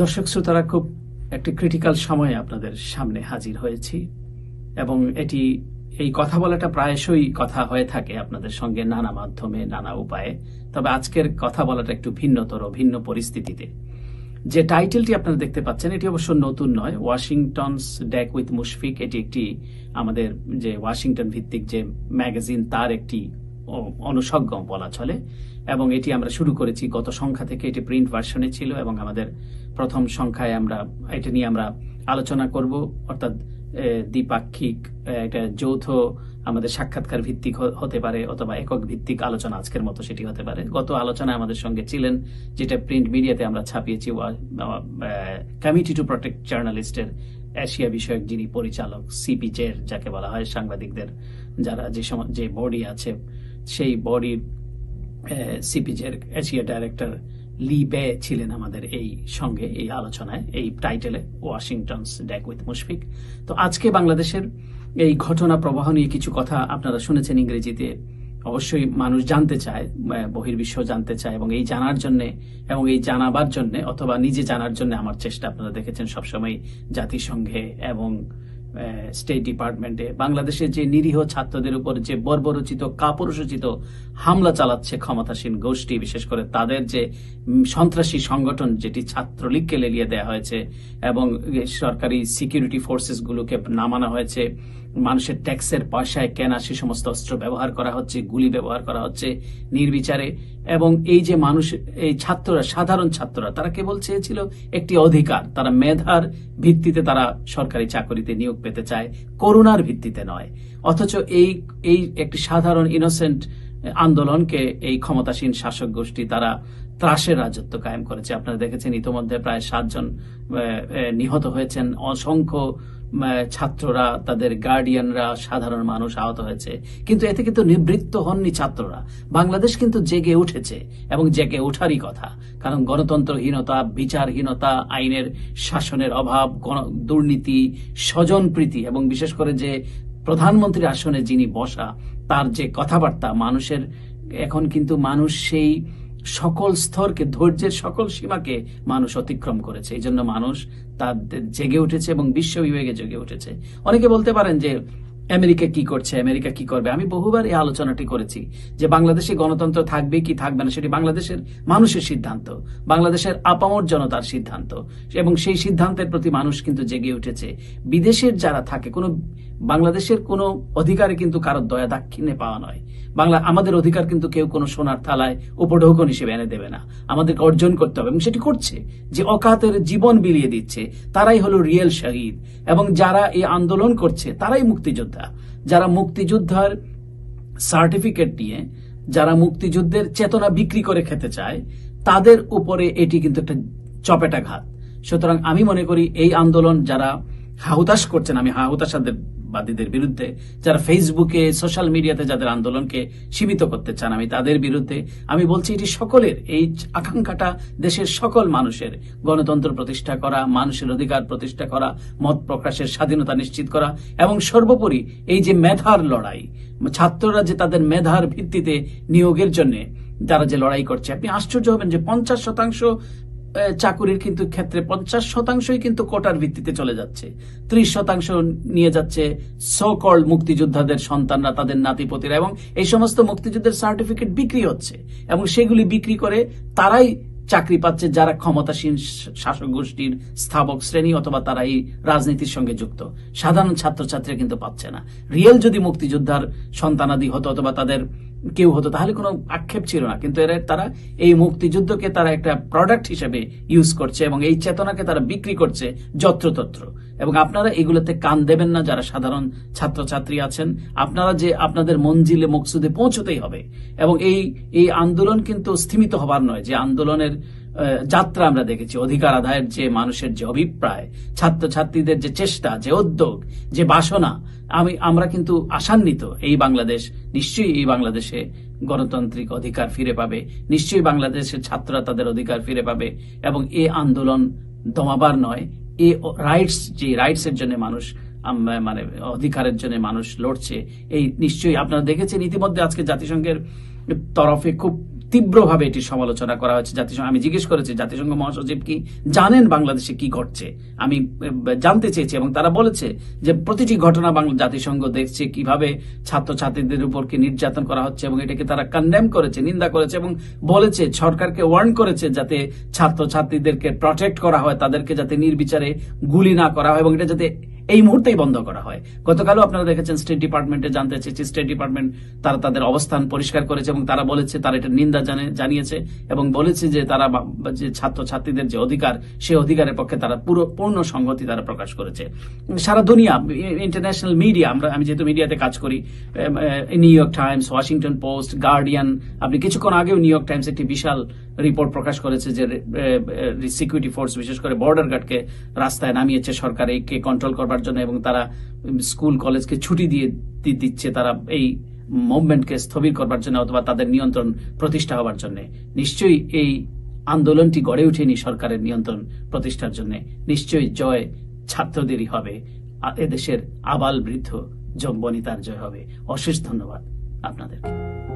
দর্শক শ্রোতারা, খুব একটি ক্রিটিক্যাল সময়ে আপনাদের সামনে হাজির হয়েছি এবং এটি, এই কথা বলাটা প্রায়শই কথা হয়ে থাকে আপনাদের সঙ্গে নানা মাধ্যমে, নানা উপায়ে। তবে আজকের কথা বলাটা একটু ভিন্নতর, ভিন্ন পরিস্থিতিতে। যে টাইটেলটি আপনারা দেখতে পাচ্ছেন, এটি অবশ্য নতুন নয়। ওয়াশিংটনস ডেক উইথ মুশফিক, এটি একটি আমাদের যে ওয়াশিংটন ভিত্তিক যে ম্যাগাজিন, তার একটি অনুষজ্ঞ বলা চলে এবং এটি আমরা শুরু করেছি গত সংখ্যা থেকে। এটি প্রিন্ট ভার্সনে ছিল এবং আমাদের প্রথম সংখ্যায় আমরা এটা নিয়ে আমরা আলোচনা করব। অর্থাৎ দ্বিপাক্ষিক এ, এটা যৌথ আমাদের সাক্ষাৎকার ভিত্তিক হতে পারে অথবা একক ভিত্তিক আলোচনা আজকের মতো সেটি হতে পারে। গত আলোচনায় আমাদের সঙ্গে ছিলেন যেটা প্রিন্ট মিডিয়াতে আমরা ছাপিয়েছি কমিটি টু প্রোটেক্ট জার্নালিস্টের এশিয়া বিষয়ক যিনি পরিচালক সিপিজের যাকে বলা হয় সাংবাদিকদের যারা যে যে বডি আছে সেই বডির সিপিজের এশিয়া ডাইরেক্টর লি বে ছিলেন আমাদের এই সঙ্গে এই আলোচনায়, এই টাইটেলে ওয়াশিংটনস ডেক উইথ মুশফিক তো আজকে বাংলাদেশের এই ঘটনা প্রবাহ নিয়ে কিছু কথা আপনারা শুনেছেন ইংরেজিতে। অবশ্যই মানুষ জানতে চায় বহির্বিশ্ব জানতে চায় এবং এই জানার জন্য এবং এই জানাবার জন্য অথবা নিজে জানার জন্য আমার চেষ্টা আপনারা দেখেছেন সবসময় জাতিসংঘে এবং স্টেট ডিপার্টমেন্টে বাংলাদেশের যে নিরীহ ছাত্রদের উপর যে বর্বরচিত, কাপুরুষোচিত হামলা চালাচ্ছে ক্ষমতাসীন গোষ্ঠী, বিশেষ করে তাদের যে সন্ত্রাসী সংগঠন যেটি ছাত্রলীগকে লেলিয়ে দেওয়া হয়েছে এবং সরকারি সিকিউরিটি ফোর্সেসগুলোকে নামানো হয়েছে মানুষের ট্যাক্সের পয়সায় কেনা সে সমস্ত অস্ত্র ব্যবহার করা হচ্ছে, গুলি ব্যবহার করা হচ্ছে নির্বিচারে। এবং এই যে মানুষ, এই ছাত্ররা, সাধারণ ছাত্ররা, তারা কেবল চেয়েছিল একটি অধিকার। তারা মেধার ভিত্তিতে তারা সরকারি চাকরিতে নিয়োগ পেতে চায়, করুণার ভিত্তিতে নয়। অথচ এই এই একটি সাধারণ ইনোসেন্ট আন্দোলনকে এই ক্ষমতাসীন শাসক গোষ্ঠী তারা ত্রাসের রাজত্ব কায়েম করেছে। আপনারা দেখেছেন, ইতোমধ্যে প্রায় সাতজন নিহত হয়েছেন। অসংখ্য ছাত্ররা, তাদের গার্ডিয়ানরা সাধারণ মানুষ আহত হয়েছে। কিন্তু এতে কিন্তু নিবৃত্ত হননি ছাত্ররা। বাংলাদেশ কিন্তু জেগে উঠেছে এবং জেগে ওঠারই কথা। কারণ গণতন্ত্রহীনতা, বিচারহীনতা, আইনের শাসনের অভাব দুর্নীতি, স্বজনপ্রীতি এবং বিশেষ করে যে প্রধানমন্ত্রীর আসনে যিনি বসা, তার যে কথাবার্তা, মানুষের, এখন কিন্তু মানুষ সেই সকল স্তরকে, ধৈর্যের সকল সীমাকে মানুষ অতিক্রম করেছে। এই জন্য মানুষ তার জেগে উঠেছে এবং বিশ্ব বিবেকে জেগে উঠেছে। অনেকে বলতে পারেন যে, আমেরিকা কি করছে? আমেরিকা কি করবে? আমি বহুবার এই আলোচনাটি করেছি যে, বাংলাদেশে গণতন্ত্র থাকবে কি থাকবে না, সেটি বাংলাদেশের মানুষের সিদ্ধান্ত, বাংলাদেশের আপামর জনতার সিদ্ধান্ত। এবং সেই সিদ্ধান্তের প্রতি মানুষ কিন্তু জেগে উঠেছে। বিদেশের যারা থাকে, কোনো বাংলাদেশের কোনো অধিকারে কিন্তু কারোর দয়া দাক্ষিণ্যে পাওয়া নয়। বাংলা, আমাদের অধিকার কিন্তু কেউ কোনো সোনার থালায় উপঢৌকন হিসেবে এনে দেবে না। আমাদেরকে অর্জন করতে হবে এবং সেটি করছে যে অকাতের জীবন বিলিয়ে দিচ্ছে। তারাই হলো রিয়েল শহীদ এবং যারা এই আন্দোলন করছে তারাই মুক্তিযোদ্ধা। যারা মুক্তিযোদ্ধার সার্টিফিকেট নিয়ে, যারা মুক্তিযুদ্ধের চেতনা বিক্রি করে খেতে চায়, তাদের উপরে এটি কিন্তু একটা চপেটাঘাত। সুতরাং আমি মনে করি এই আন্দোলন যারা হাহুতাশ করছেন, আমি হাহুতাশাদের বাদীদের বিরুদ্ধে, যারা ফেসবুকে সোশ্যাল মিডিয়াতে যাদের আন্দোলনকে সীমিত করতে চান, আমি তাদের বিরুদ্ধে, আমি বলছি এটি সকলের, এই আকাঙ্ক্ষাটা দেশের সকল মানুষের। গণতন্ত্র প্রতিষ্ঠা করা, মানুষের অধিকার প্রতিষ্ঠা করা, মত প্রকাশের স্বাধীনতা নিশ্চিত করা, এবং সর্বোপরি এই যে মেধার লড়াই, ছাত্ররা যে তাদের মেধার ভিত্তিতে নিয়োগের জন্য তারা যে লড়াই করছে, আপনি আশ্চর্য হবেন যে পঞ্চাশ শতাংশ চাকুরির কিন্তু ক্ষেত্রে পঞ্চাশ শতাংশই কিন্তু কোটার ভিত্তিতে চলে যাচ্ছে। ত্রিশ শতাংশ নিয়ে যাচ্ছে সকল মুক্তিযোদ্ধাদের সন্তানরা, তাদের নাতিপতিরা এবং এই সমস্ত মুক্তিযুদ্ধের সার্টিফিকেট বিক্রি হচ্ছে এবং সেগুলি বিক্রি করে তারাই চাকরি পাচ্ছে যারা ক্ষমতাসীন শাসক গোষ্ঠীর স্থাপক শ্রেণি অথবা তারা এই রাজনীতির সঙ্গে যুক্ত। সাধারণ ছাত্রছাত্রীরা কিন্তু পাচ্ছে না। রিয়েল যদি মুক্তিযোদ্ধার সন্তানাদি হতো অথবা তাদের কেউ হতো, তাহলে কোনো আক্ষেপ ছিল না। কিন্তু এরা, তারা এই মুক্তিযুদ্ধকে তারা একটা প্রোডাক্ট হিসেবে ইউজ করছে এবং এই চেতনাকে তারা বিক্রি করছে যত্রতত্র। এবং আপনারা এগুলোতে কান দেবেন না, যারা সাধারণ ছাত্রছাত্রী আছেন। আপনারা যে আপনাদের মঞ্জিলে, মকসুদে পৌঁছতেই হবে। এবং এই এই আন্দোলন কিন্তু স্থিমিত হবার নয় যে আন্দোলনের যাত্রা আমরা দেখেছি, অধিকার আদায়ের যে মানুষের যে অভিপ্রায়, ছাত্রছাত্রীদের যে চেষ্টা, যে উদ্যোগ, যে বাসনা, আমি, আমরা কিন্তু আশান্বিত এই বাংলাদেশ নিশ্চয়ই এই বাংলাদেশে গণতান্ত্রিক অধিকার ফিরে পাবে, নিশ্চয়ই বাংলাদেশের ছাত্ররা তাদের অধিকার ফিরে পাবে এবং এ আন্দোলন দমাবার নয়, এ রাইটস যে রাইটস এর জন্য মানুষ মানে অধিকারের জন্য মানুষ লড়ছে, এই নিশ্চয়ই আপনারা দেখেছেন ইতিমধ্যে আজকে জাতিসংঘের তরফে খুব তীব্রভাবে এটির সমালোচনা করা হয়েছে জাতিসংঘ। আমি জিজ্ঞেস করেছি, জাতিসংঘ মহাসচিব কি জানেন বাংলাদেশে কি ঘটছে? আমি জানতে চেয়েছি এবং তারা বলেছে যে প্রতিটি ঘটনা বাংলা জাতিসংঘ দেখছে কীভাবে ছাত্রছাত্রীদের উপর কি নির্যাতন করা হচ্ছে এবং এটাকে তারা কন্ডেম করেছে, নিন্দা করেছে এবং বলেছে, সরকারকে ওয়ার্ন করেছে যাতে ছাত্রছাত্রীদেরকে প্রটেক্ট করা হয়, তাদেরকে যাতে নির্বিচারে গুলি না করা হয় এবং এটা যাতে এই মুহূর্তেই বন্ধ করা হয়। গতকালও আপনারা দেখেছেন স্টেট ডিপার্টমেন্টে জানতে চেয়েছি স্টেট ডিপার্টমেন্ট তারা তাদের অবস্থান পরিষ্কার করেছে এবং তারা বলেছে, তারা এটা নিন্দা জানিয়েছে এবং বলেছে যে তারা যে ছাত্রছাত্রীদের যে অধিকার, সেই অধিকারের পক্ষে তারা পুরো, পূর্ণ সংহতি তারা প্রকাশ করেছে। সারা দুনিয়া ইন্টারন্যাশনাল মিডিয়া আমরা, আমি যেহেতু মিডিয়াতে কাজ করি New York Times Washington Post Guardian আপনি কিছুক্ষণ আগেও নিউ ইয়র্ক টাইমস একটি বিশাল রিপোর্ট প্রকাশ করেছে যে সিকিউরিটি ফোর্স বিশেষ করে বর্ডার গার্ডকে রাস্তায় নামিয়েছে সরকার এইকে কন্ট্রোল করবার জন্য এবং তারা স্কুল, কলেজকে ছুটি দিয়ে দিচ্ছে তারা এই মুভমেন্টকে স্থবির করবার জন্য অথবা তাদের নিয়ন্ত্রণ প্রতিষ্ঠা হবার জন্য। নিশ্চয়ই এই আন্দোলনটি গড়ে ওঠেনি সরকারের নিয়ন্ত্রণ প্রতিষ্ঠার জন্য। নিশ্চয়ই জয় ছাত্রদেরই হবে। এদেশের আবাল বৃদ্ধ যৌবনিতার জয় হবে। অশেষ ধন্যবাদ আপনাদেরকে।